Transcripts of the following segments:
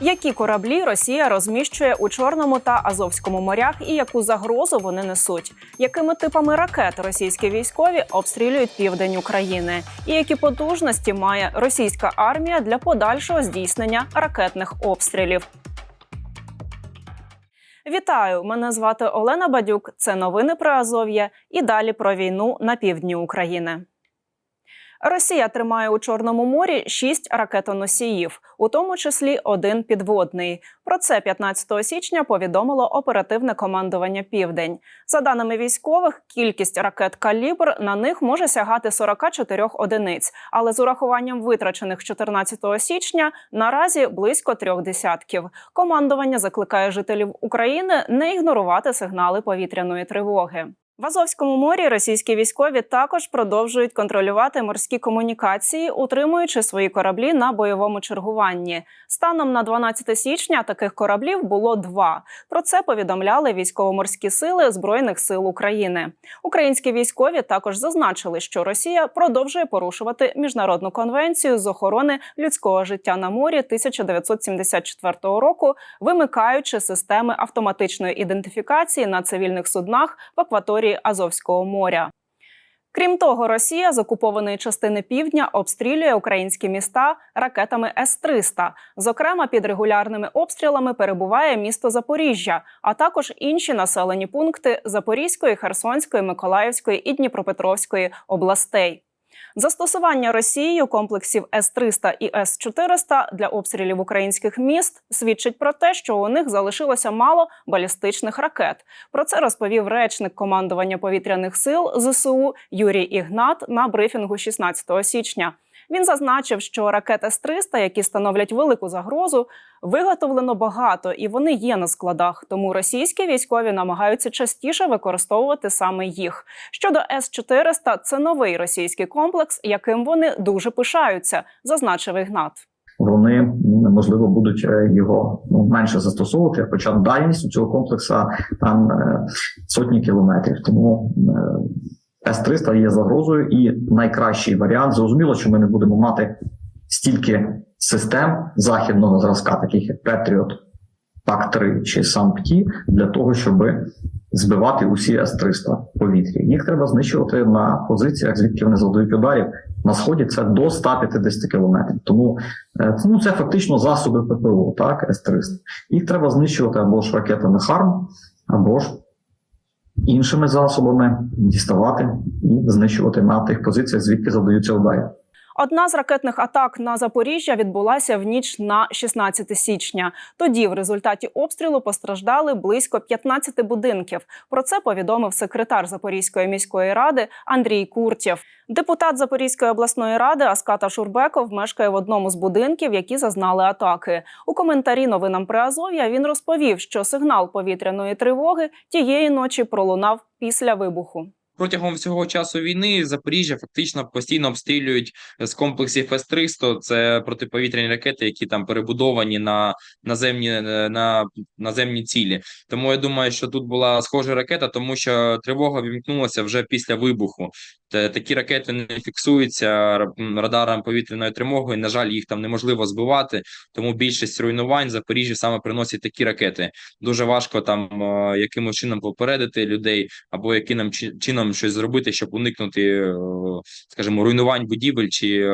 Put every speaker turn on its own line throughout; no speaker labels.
Які кораблі Росія розміщує у Чорному та Азовському морях і яку загрозу вони несуть? Якими типами ракет російські військові обстрілюють південь України? І які потужності має російська армія для подальшого здійснення ракетних обстрілів? Вітаю! Мене звати Олена Бадюк. Це новини про Азов'я і далі про війну на півдні України. Росія тримає у Чорному морі шість ракетоносіїв, у тому числі один підводний. Про це 15 січня повідомило оперативне командування Південь. За даними військових, кількість ракет калібр на них може сягати 44 одиниць, але з урахуванням витрачених 14 січня наразі близько трьох десятків. Командування закликає жителів України не ігнорувати сигнали повітряної тривоги. В Азовському морі російські військові також продовжують контролювати морські комунікації, утримуючи свої кораблі на бойовому чергуванні. Станом на 12 січня таких кораблів було два. Про це повідомляли військово-морські сили Збройних сил України. Українські військові також зазначили, що Росія продовжує порушувати міжнародну конвенцію з охорони людського життя на морі 1974 року, вимикаючи системи автоматичної ідентифікації на цивільних суднах в акваторії Азовського моря. Крім того, Росія з окупованої частини півдня обстрілює українські міста ракетами С-300. Зокрема, під регулярними обстрілами перебуває місто Запоріжжя, а також інші населені пункти Запорізької, Херсонської, Миколаївської і Дніпропетровської областей. Застосування Росією комплексів С-300 і С-400 для обстрілів українських міст свідчить про те, що у них залишилося мало балістичних ракет. Про це розповів речник командування повітряних сил ЗСУ Юрій Ігнат на брифінгу 16 січня. Він зазначив, що ракет С-300, які становлять велику загрозу, виготовлено багато і вони є на складах. Тому російські військові намагаються частіше використовувати саме їх. Щодо С-400, це новий російський комплекс, яким вони дуже пишаються, зазначив Ігнат.
Вони можливо будуть е, його ну, менше застосовувати, хоча дальність у цього комплексу там е, сотні кілометрів. Тому е, С-300 є загрозою, і найкращий варіант зрозуміло, що ми не будемо мати стільки систем західного зразка, таких як Patriot, ПАК-3 чи САМПТІ, для того, щоб збивати усі С-300 в повітрі. Їх треба знищувати на позиціях, звідки вони завдають ударів. На сході це до 150 кілометрів. Тому е, ну, це фактично засоби ППО, так, С-300. Їх треба знищувати або ж ракетами ХАРМ, або ж іншими засобами діставати і знищувати на тих позиціях, звідки завдаються удари.
Одна з ракетних атак на Запоріжжя відбулася в ніч на 16 січня. Тоді в результаті обстрілу постраждали близько 15 будинків. Про це повідомив секретар Запорізької міської ради Андрій Куртєв. Депутат Запорізької обласної ради Аската Шурбеков мешкає в одному з будинків, які зазнали атаки. У коментарі новинам при Азов'я він розповів, що сигнал повітряної тривоги тієї ночі пролунав після вибуху.
Протягом всього часу війни Запоріжжя фактично постійно обстрілюють з комплексів С-300. Це протиповітряні ракети, які там перебудовані на наземні на наземні цілі. Тому я думаю, що тут була схожа ракета, тому що тривога вімкнулася вже після вибуху. Такі ракети не фіксуються радаром повітряної тривоги. На жаль, їх там неможливо збивати. Тому більшість руйнувань Запоріжжя саме приносять такі ракети. Дуже важко там якимось чином попередити людей або яким чином щось зробити, щоб уникнути, скажімо, руйнувань будівель чи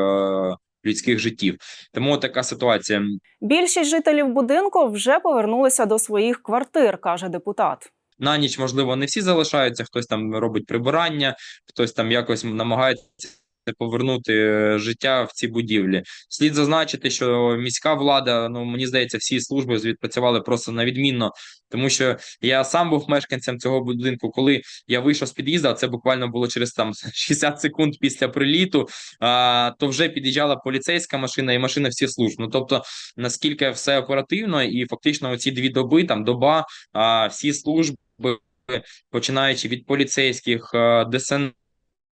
людських життів. Тому така ситуація.
Більшість жителів будинку вже повернулися до своїх квартир, каже депутат.
На ніч, можливо, не всі залишаються. Хтось там робить прибирання, хтось там якось намагається повернути життя в ці будівлі. Слід зазначити, що міська влада, ну мені здається, всі служби відпрацювали просто на відмінно, тому що я сам був мешканцем цього будинку. Коли я вийшов з під'їзду, це буквально було через там 60 секунд після приліту. А, то вже під'їжджала поліцейська машина і машина всіх служб. Ну тобто, наскільки все оперативно, і фактично оці дві доби, там доба, а, всі служби. Починаючи від поліцейських ДСН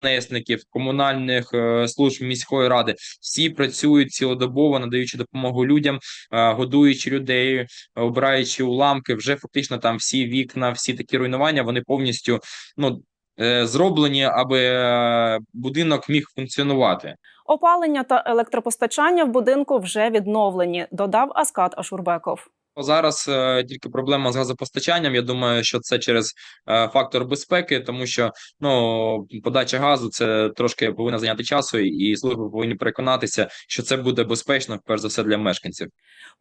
НСників, комунальних е, служб міської ради всі працюють цілодобово, надаючи допомогу людям, е, годуючи людей, обираючи уламки. Вже фактично там всі вікна, всі такі руйнування. Вони повністю ну. е, Зроблені, аби будинок міг функціонувати.
Опалення та електропостачання в будинку вже відновлені, додав Аскат Ашурбеков.
Зараз е, тільки проблема з газопостачанням. Я думаю, що це через е, фактор безпеки, тому що ну подача газу це трошки повинна зайняти часу, і служби повинні переконатися, що це буде безпечно, перш за все для мешканців.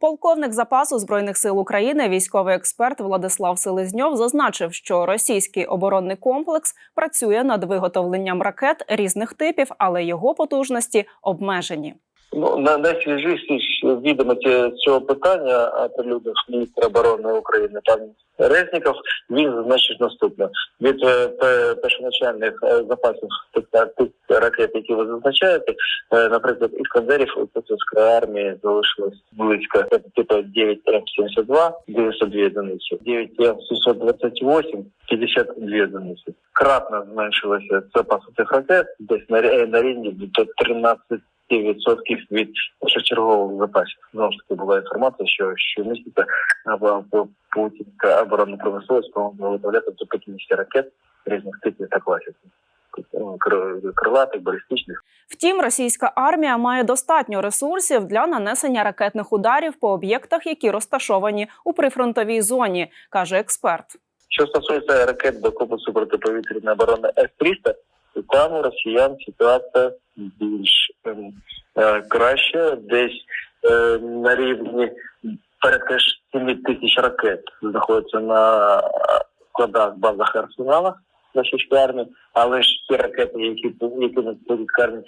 Полковник запасу збройних сил України, військовий експерт Владислав Селезньов, зазначив, що російський оборонний комплекс працює над виготовленням ракет різних типів, але його потужності обмежені.
Ну, на найсвіжіші відомості цього питання при людях міністра оборони України пан Резніков. Він зазначив наступне від е, пе- першоначальних е, запасів тих, тих ракет, які ви зазначаєте, е, наприклад, іскандерів у Путінської армії залишилось близько це типу 9 М72, 92 одиниці, 9 М728, 52 одиниці. Кратно зменшилося запас цих ракет, десь на, рі- на рівні до 13 відсотків від першочергових запасів. Знову ж таки була інформація, що щомісяця або путінська оборонна промисловість повинна виготовляти до 50 ракет різних типів та класів. Ну, Крилатих, балістичних.
Втім, російська армія має достатньо ресурсів для нанесення ракетних ударів по об'єктах, які розташовані у прифронтовій зоні, каже експерт.
Що стосується ракет до комплексу протиповітряної оборони С-300, то там у росіян ситуація більш ем, е, краща, десь е, на рівні порядка ж 7 тисяч ракет знаходяться на е, складах, базах і арсеналах російської армії, але ж ті ракети, які які будуть карні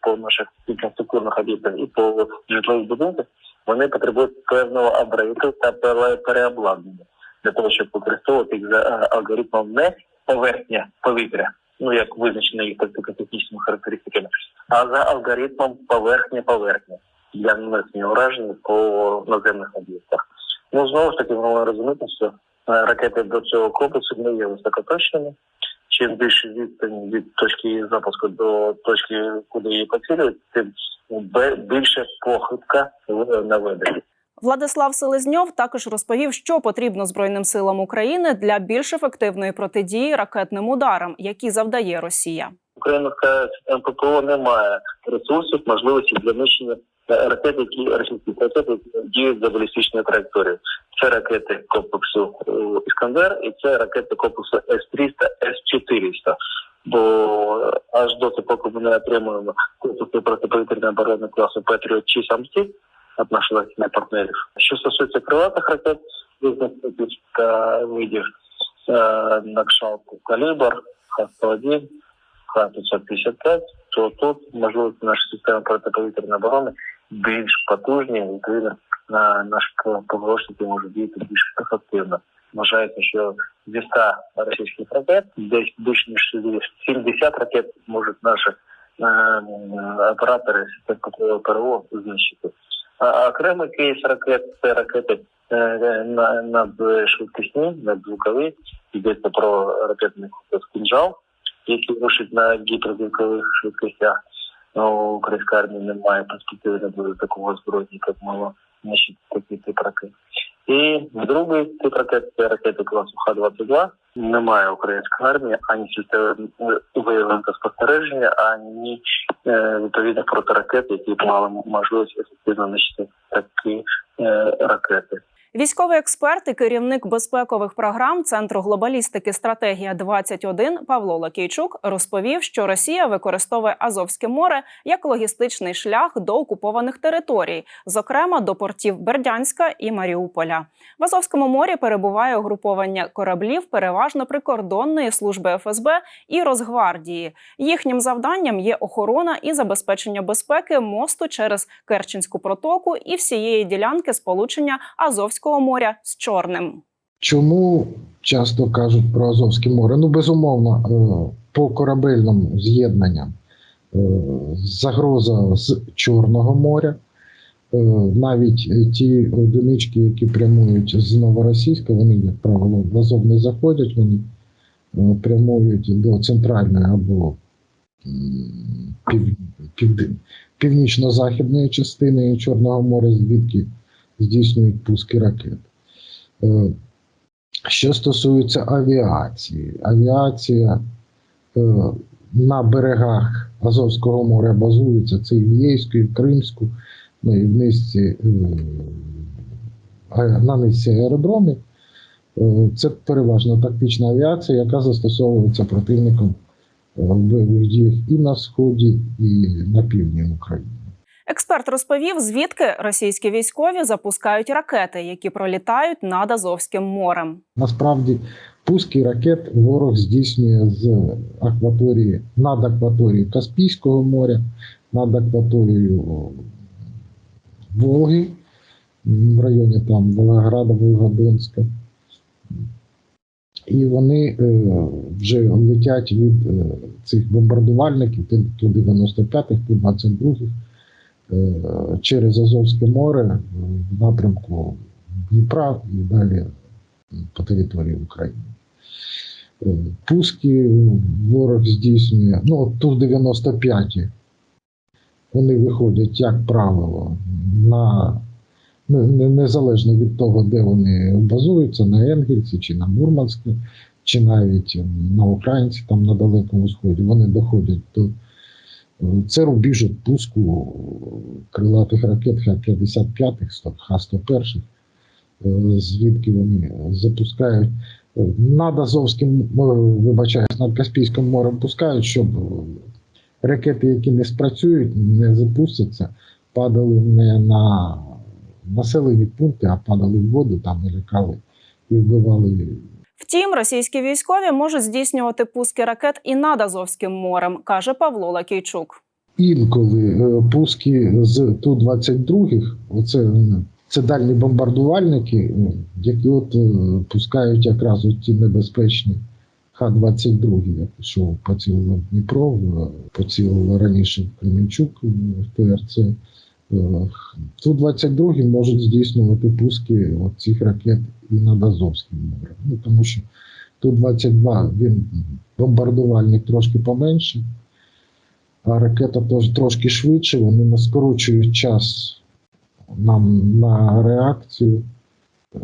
по наших інфраструктурних об'єктах і по житлових будинках, вони потребують певного апгрейду та переобладнання для того, щоб використовувати їх за е, алгоритмом не поверхня повітря, ну як визначено їх тактико-технічними характеристиками, а за алгоритмом поверхня-поверхня для нанесення уражень по наземних об'єктах. Ну знову ж таки, ми розуміти, що е, ракети до цього комплексу не є високоточними. Чим більше відстань від точки запуску до точки, куди її поцілюють, тим більше похибка в наведенні.
Владислав Селезньов також розповів, що потрібно Збройним силам України для більш ефективної протидії ракетним ударам, які завдає Росія.
Українська система ППО не має ресурсів, можливості для нищення е, ракет, які російські ракети діють за балістичною траєкторією. Це ракети комплексу е, Іскандер і це ракети комплексу С-300, С-400. Бо аж доти, поки ми не отримуємо комплекси протиповітряної оборони класу Петріот чи Самсі від наших західних партнерів. Що стосується крилатих ракет, різних видів е, на кшалку калібр, Х-101, Х-555, то тут можливості нашої системи протиповітряної оборони більш потужні, відповідно на наші ПВОшники можуть діяти більш ефективно. Вважається, що зі 100 російських ракет десь більш ніж 70 ракет можуть наші е, оператори систем ПРО знищити. А окремий кейс ракет це ракети е, на- надшвидкісні, надзвукові. Йдеться про ракетний комплекс «Кінжал», який рушить на гіперзвукових швидкостях. Ну, українська армія не має перспективи не буде такого озброєння, як мало знищити такий тип ракет. І другий тип ракет це ракети класу Х-22. Немає української армії ані системи виявлення та спостереження, ані е, відповідно протиракет, які б мали можливість ефективно нищити такі е, ракети.
Військовий експерт і керівник безпекових програм Центру глобалістики стратегія 21 Павло Лакійчук розповів, що Росія використовує Азовське море як логістичний шлях до окупованих територій, зокрема до портів Бердянська і Маріуполя. В Азовському морі перебуває угруповання кораблів, переважно прикордонної служби ФСБ і Росгвардії. Їхнім завданням є охорона і забезпечення безпеки мосту через Керченську протоку і всієї ділянки сполучення Азовського моря з Чорним.
Чому часто кажуть про Азовське море? Ну, безумовно, е, по корабельним з'єднанням е, загроза з Чорного моря. Е, Навіть ті одинички, які прямують з Новоросійська, вони, як правило, в Азов не заходять, вони прямують до центральної або м, пів, північно-західної частини Чорного моря, звідки здійснюють пуски ракет. Е, Що стосується авіації, авіація е, на берегах Азовського моря базуються. Це і в Єйську, і в Кримську, ну і в низці, е, на низці аеродромів. Це переважно тактична авіація, яка застосовується противником в бойових діях і на сході, і на півдні України.
Експерт розповів, звідки російські військові запускають ракети, які пролітають над Азовським морем.
Насправді, пуски ракет ворог здійснює з акваторії над акваторією Каспійського моря, над акваторією Волги в районі там Волгограда, Волгодонська. І вони е, вже летять від е, цих бомбардувальників ту 95-х, ту 22-х е, через Азовське море в напрямку Дніпра і далі по території України. Е, Пуски ворог здійснює, ну, от Ту-95, вони виходять, як правило, на не- не- незалежно від того, де вони базуються, на Енгельсі чи на Мурманську, чи навіть на Українці, там на Далекому Сході, вони доходять до. Це рубіж от пуску крилатих ракет Х-55, Х-101, е, звідки вони запускають. Над Азовським, е, вибачаюсь, над Каспійським морем пускають, щоб ракети, які не спрацюють, не запустяться, падали не на населені пункти, а падали в воду, там і лякали і вбивали
Втім, російські військові можуть здійснювати пуски ракет і над Азовським морем, каже Павло Лакійчук.
інколи е, пуски з Ту-22, оце це дальні бомбардувальники, які от е, пускають якраз ті небезпечні Х-22, як що поцілило Дніпро, в- поцілило раніше Кременчук в ТРЦ. Е, Ту-22 можуть здійснювати пуски цих ракет і над Азовським морем. Ну, тому що Ту-22 він бомбардувальник трошки поменше, а ракета трошки швидше, вони не скорочують час нам на реакцію е,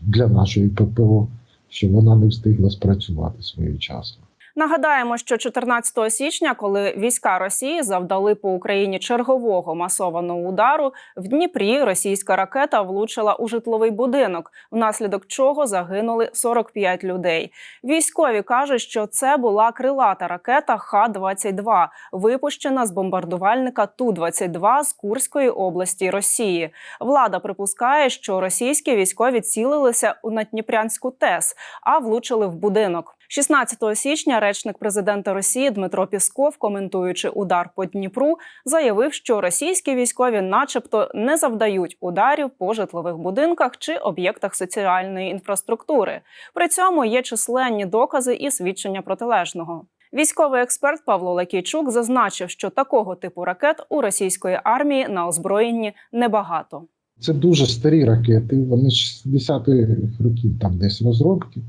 для нашої ППО, щоб вона не встигла спрацювати своєчасно.
Нагадаємо, що 14 січня, коли війська Росії завдали по Україні чергового масованого удару, в Дніпрі російська ракета влучила у житловий будинок, внаслідок чого загинули 45 людей. Військові кажуть, що це була крилата ракета Х-22, випущена з бомбардувальника Ту-22 з Курської області Росії. Влада припускає, що російські військові цілилися у Надніпрянську ТЕС, а влучили в будинок. 16 січня речник президента Росії Дмитро Пісков, коментуючи удар по Дніпру, заявив, що російські військові, начебто, не завдають ударів по житлових будинках чи об'єктах соціальної інфраструктури. При цьому є численні докази і свідчення протилежного. Військовий експерт Павло Лакійчук зазначив, що такого типу ракет у російської армії на озброєнні небагато.
Це дуже старі ракети, вони з 60-х років там десь розробки.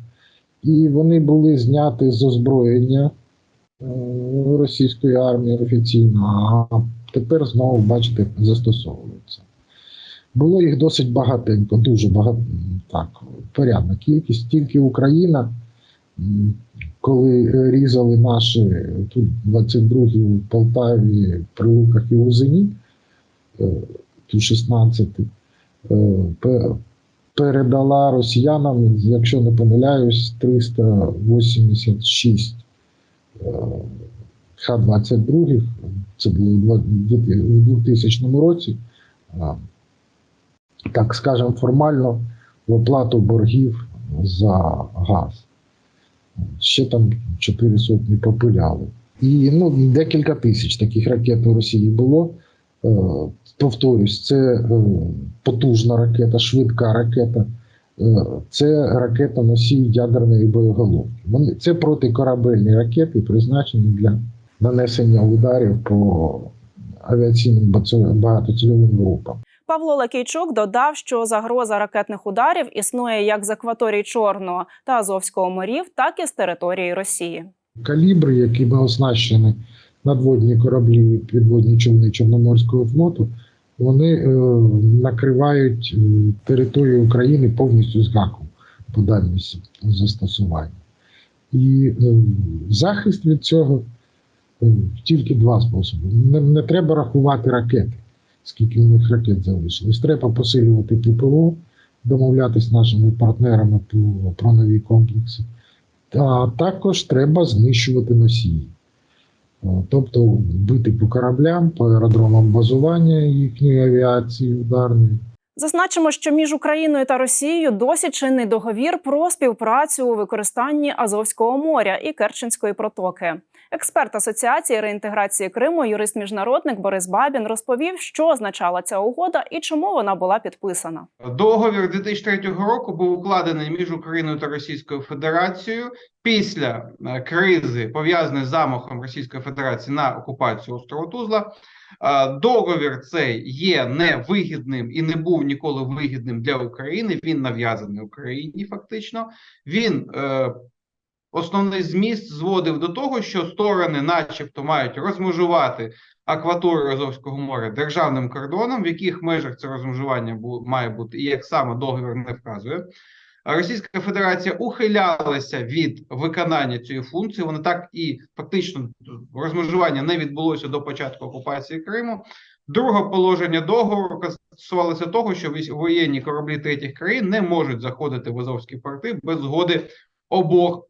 І вони були зняті з озброєння е, російської армії офіційно, а тепер знову, бачите, застосовуються. Було їх досить багатенько, дуже багато, так, порядна кількість. Тільки Україна, коли різали наші тут 22 у Полтаві, Прилуках і Узині, е, тут 16, е, пе- передала росіянам, якщо не помиляюсь, 386 е, Х-22, це було у 2000 році, так скажемо, формально в оплату боргів за газ. Ще там 4 сотні попиляли. І ну, декілька тисяч таких ракет у Росії було. Е, Повторюсь, це е, потужна ракета, швидка ракета. Е, Це ракета носій ядерної боєголовки. Вони це протикорабельні ракети, призначені для нанесення ударів по авіаційним багатоцільовим групам.
Павло Лакійчук додав, що загроза ракетних ударів існує як з акваторії Чорного та Азовського морів, так і з території Росії.
Калібри, якими оснащені надводні кораблі, підводні човни Чорноморського флоту, вони е, накривають територію України повністю з гаком по дальності застосування. І е, захист від цього е, тільки два способи. Не, не треба рахувати ракети, скільки у них ракет залишилось. Треба посилювати ППО, домовлятися з нашими партнерами про нові комплекси. А також треба знищувати носії. Тобто бити по кораблям, по аеродромам базування їхньої авіації ударної.
Зазначимо, що між Україною та Росією досі чинний договір про співпрацю у використанні Азовського моря і Керченської протоки. Експерт Асоціації реінтеграції Криму, юрист-міжнародник Борис Бабін розповів, що означала ця угода і чому вона була підписана.
Договір 2003 року був укладений між Україною та Російською Федерацією після е, кризи, пов'язаної з замахом Російської Федерації на окупацію острова Тузла. Е, Договір цей є невигідним і не був ніколи вигідним для України. Він нав'язаний Україні, фактично. Він е, основний зміст зводив до того, що сторони, начебто, мають розмежувати акваторію Азовського моря державним кордоном, в яких межах це розмежування має бути, і як саме договір не вказує. Російська Федерація ухилялася від виконання цієї функції. Вони так і фактично розмежування не відбулося до початку окупації Криму. Друге положення договору стосувалося того, що воєнні кораблі третіх країн не можуть заходити в Азовські порти без згоди обох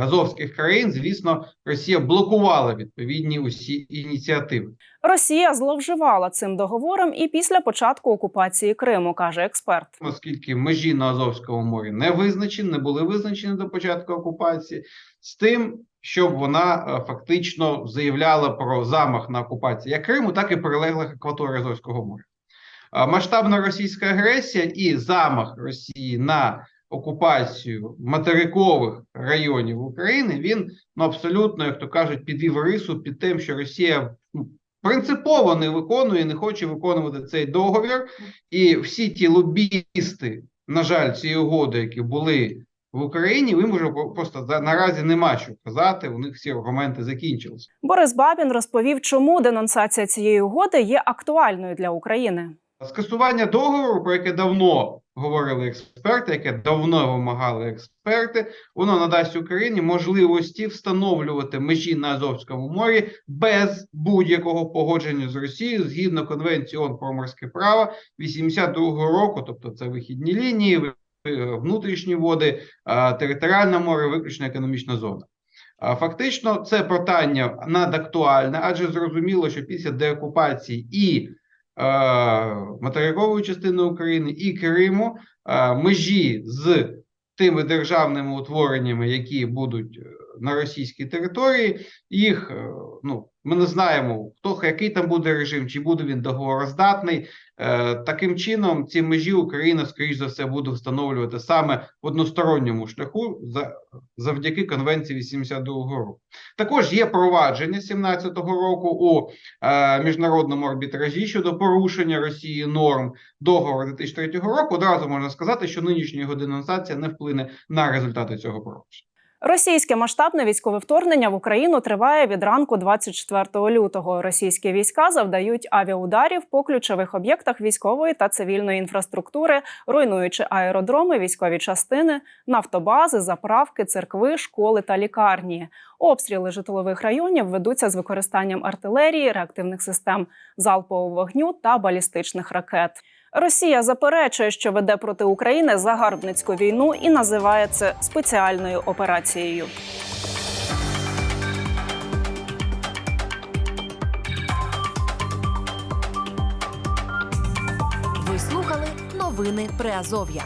азовських країн. Звісно, Росія блокувала відповідні усі ініціативи.
Росія зловживала цим договором і після початку окупації Криму, каже експерт.
оскільки межі на Азовському морі не визначені, не були визначені до початку окупації, з тим, щоб вона е, фактично заявляла про замах на окупацію як Криму, так і прилеглих акваторій Азовського моря. Масштабна російська агресія і замах Росії на окупацію материкових районів України він ну абсолютно, як то кажуть, підвів рису під тим, що Росія ну, принципово не виконує, не хоче виконувати цей договір. І всі ті лобісти, на жаль, цієї угоди, які були в Україні, їм вже просто наразі нема що казати. У них всі аргументи закінчилися.
Борис Бабін розповів, чому денонсація цієї угоди є актуальною для України.
Скасування договору, про яке давно говорили експерти, яке давно вимагали експерти, воно надасть Україні можливості встановлювати межі на Азовському морі без будь-якого погодження з Росією згідно конвенції ООН про морське право 82-го року, тобто це вихідні лінії, е, внутрішні води, територіальне море, виключно економічна зона. Фактично, це питання надактуальне, адже зрозуміло, що після деокупації і материкової частини України і Криму межі з тими державними утвореннями, які будуть е, на російській території, їх е, ну ми не знаємо, хто який там буде режим, чи буде він договороздатний. Е, Таким чином, ці межі Україна, скоріш за все, буде встановлювати саме в односторонньому шляху за, завдяки конвенції 82-го року. Також є провадження 17-го року у е, міжнародному арбітражі щодо порушення Росії норм договору 2003 року. Одразу можна сказати, що нинішня його денонсація не вплине на результати цього порушення.
Російське масштабне військове вторгнення в Україну триває від ранку 24 лютого. Російські війська завдають авіаударів по ключових об'єктах військової та цивільної інфраструктури, руйнуючи аеродроми, військові частини, нафтобази, заправки, церкви, школи та лікарні. Обстріли житлових районів ведуться з використанням артилерії, реактивних систем залпового вогню та балістичних ракет. Росія заперечує, що веде проти України загарбницьку війну і називає це спеціальною операцією.
Ви слухали новини Приазов'я.